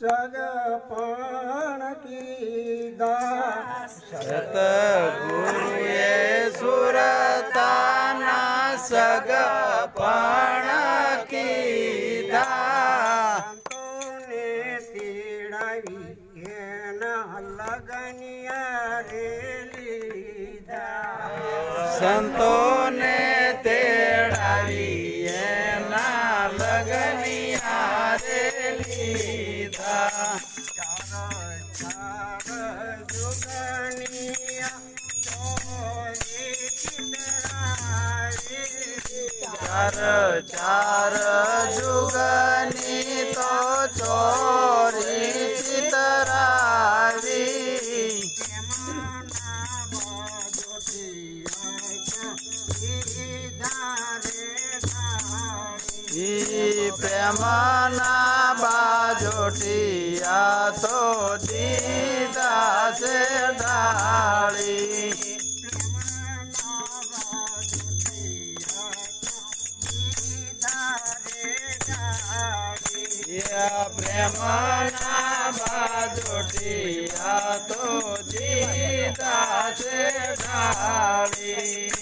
સગપણ કીધા. સતગુરુએ સુરતાના સગ પણ કીધા. સંતોને તેડાવી એના લગનિયા રે લીધા. સંતોને લીધા. ચાર ચાર જુગનિયા ચોરી ચાર જુગની તો ચોરી ચિતરાવી. પ્રેમના બાજોટિયા તો દીદા છે ડાળી. યા પ્રેમના બાજોટિયા તો દીધા છે ડાળી.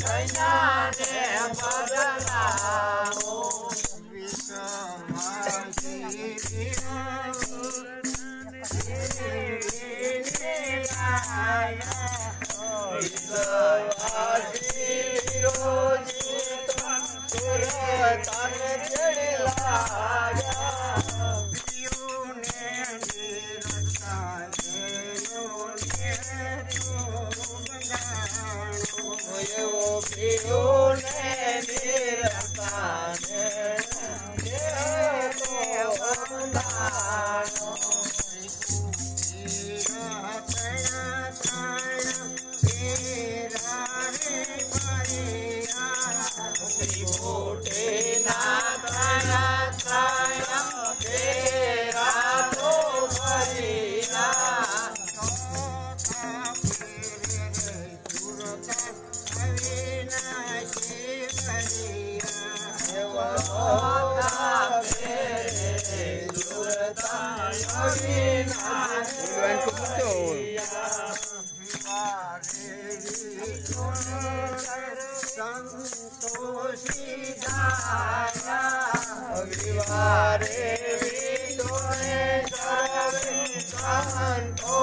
એવો પીરો ને નિરતાને સંતોષી દાયા અગ્નિવારે વિદોને સર્વે સંતો